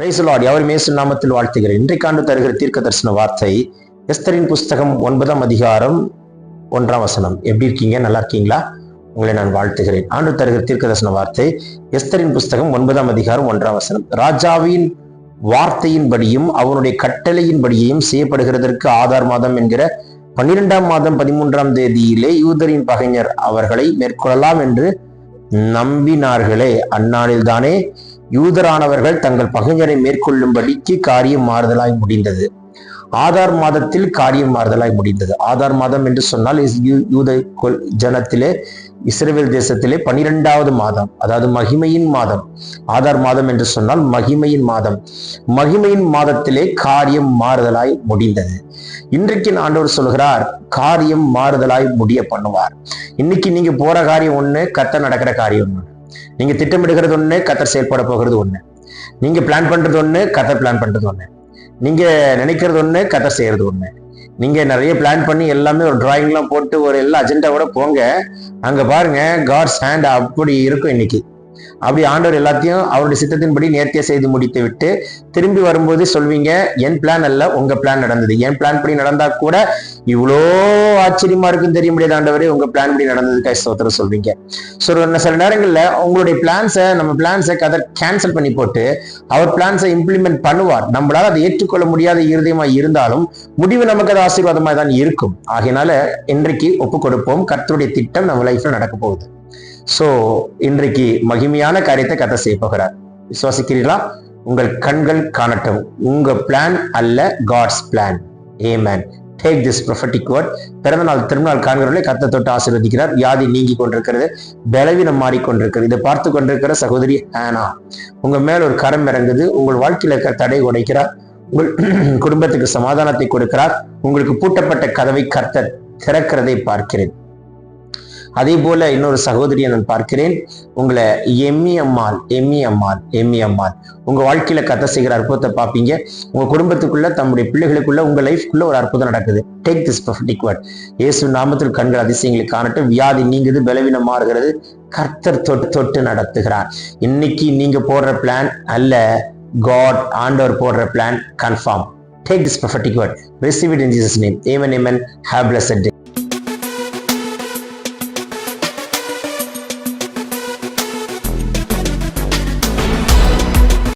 பிரைசலாட் அவர் மேசு நாமத்தில் வாழ்த்துகிறேன். இன்றைக்காண்டு தருகிற தீர்க்க தரிசன வார்த்தை எஸ்தரின் புஸ்தகம் ஒன்பதாம் அதிகாரம் ஒன்றாம் வசனம். எப்படி இருக்கீங்க? நல்லா இருக்கீங்களா? உங்களை நான் வாழ்த்துகிறேன். ஆண்டு தருகிற தீர்க்க தரிசன வார்த்தை எஸ்தரின் புஸ்தகம் ஒன்பதாம் அதிகாரம் ஒன்றாம் வசனம். ராஜாவின் வார்த்தையின்படியும் அவனுடைய கட்டளையின்படியையும் செய்யப்படுகிறதற்கு ஆதார் மாதம் என்கிற பன்னிரெண்டாம் மாதம் பதிமூன்றாம் தேதியிலே யூதரின் பகைஞர் அவர்களை மேற்கொள்ளலாம் என்று நம்பினார்களே. அந்நாளில் தானே யூதரானவர்கள் தங்கள் பகைஞரை மேற்கொள்ளும்படிக்கு காரியம் மாறுதலாய் முடிந்தது. ஆதார் மாதத்தில் காரியம் மாறுதலாய் முடிந்தது. ஆதார் மாதம் என்று சொன்னால் யூத ஜனத்திலே இஸ்ரேல் தேசத்திலே பனிரெண்டாவது மாதம் அதாவது மகிமையின் மாதம். ஆதார் மாதம் என்று சொன்னால் மகிமையின் மாதம். மகிமையின் மாதத்திலே காரியம் மாறுதலாய் முடிந்தது. இன்றைக்கு ஆண்டவர் சொல்கிறார் காரியம் மாறுதலாய் முடிய பண்ணுவார். இன்னைக்கு நீங்க போற காரியம் ஒண்ணு கத்த நடக்கிற காரியம் ஒண்ணு. நீங்க திட்டமிடுகிறது ஒண்ணு கத்தர் செயல்பட போகிறது ஒண்ணு. நீங்க பிளான் பண்றது ஒண்ணு கத்தர் பிளான் பண்றது ஒண்ணு. நீங்க நினைக்கிறது ஒண்ணு கத்தர் செய்யறது ஒண்ணு. நீங்க நிறைய பிளான் பண்ணி எல்லாமே ஒரு டிராயிங்லாம் போட்டு ஒரு எல்லா அஜெண்டாவோட போங்க. அங்க பாருங்க காட்ஸ் ஹேண்ட் அப்படி இருக்கும் இன்னைக்கு. அப்படி ஆண்டவர் எல்லாத்தையும் அவருடைய சித்தத்தின்படி நேர்த்தியா செய்து முடித்து விட்டு திரும்பி வரும்போது சொல்வீங்க என் பிளான் அல்ல உங்க பிளான் நடந்தது. என் பிளான் படி நடந்தா கூட இவ்வளோ ஆச்சரியமா இருக்குன்னு தெரிய முடியாத ஆண்டவரே. உங்க பிளான் படி நடந்ததுக்காக ஸ்தோத்திரம் சொல்வீங்க. ஸோ சில நேரங்கள்ல உங்களுடைய பிளான்ஸை நம்ம பிளான்ஸை கதை கேன்சல் பண்ணி போட்டு அவர் பிளான்ஸை இம்ப்ளிமெண்ட் பண்ணுவார். நம்மளால அதை ஏற்றுக்கொள்ள முடியாத இருதயமா இருந்தாலும் முடிவு நமக்கு அது ஆசீர்வாதமாக தான் இருக்கும். ஆகையினால இன்றைக்கு ஒப்பு கொடுப்போம். கர்த்தருடைய திட்டம் நம்ம லைஃப்ல நடக்க போகுது. ஸோ இன்றைக்கு மகிமையான காரியத்தை கதை செய்ய போகிறார். விசுவாசிக்கிறீர்களா? உங்கள் கண்கள் காணட்டும். உங்க பிளான் அல்ல God's plan amen take this prophetic word பிறந்த நாள் திருநாள் காண்கிறவர்களை கத்த தொட்டு ஆசீர்வதிக்கிறார். வியாதி நீங்கி கொண்டிருக்கிறது. பலவீனம் மாறிக்கொண்டிருக்கிறது இதை பார்த்து கொண்டிருக்கிற சகோதரி ஆனா உங்க மேல ஒரு கரம் இறங்குது. உங்கள் வாழ்க்கையில இருக்கிற தடை உடைக்கிறார். உங்கள் குடும்பத்துக்கு சமாதானத்தை கொடுக்கிறார். உங்களுக்கு பூட்டப்பட்ட கதவை கர்த்தர் திறக்கிறதை பார்க்கிறேன். அதே போல இன்னொரு சகோதரியை நான் பார்க்கிறேன். உங்களை Emmy Ammal Emmy Ammal Emmy Ammal. உங்க வாழ்க்கையில கத்த செய்கிற அற்புதத்தை பார்ப்பீங்க. உங்க குடும்பத்துக்குள்ள தம்முடைய பிள்ளைகளுக்குள்ள உங்க லைஃப்குள்ள ஒரு அற்புதம் நடக்குது. டேக் திஸ் பர்ஃபெக்டிக் வேர்ட் இயேசு நாமத்தில் கண்கள் அதிசயங்களை காணட்டும். வியாதி நீங்குது பலவீனம் மாறுகிறது. கர்த்தர் தொட்டு தொட்டு நடத்துகிறார். இன்னைக்கு நீங்க போடுற பிளான் அல்ல காட் ஆண்டவர் போடுற plan confirm take this prophetic word receive it in Jesus name amen amen have blessed day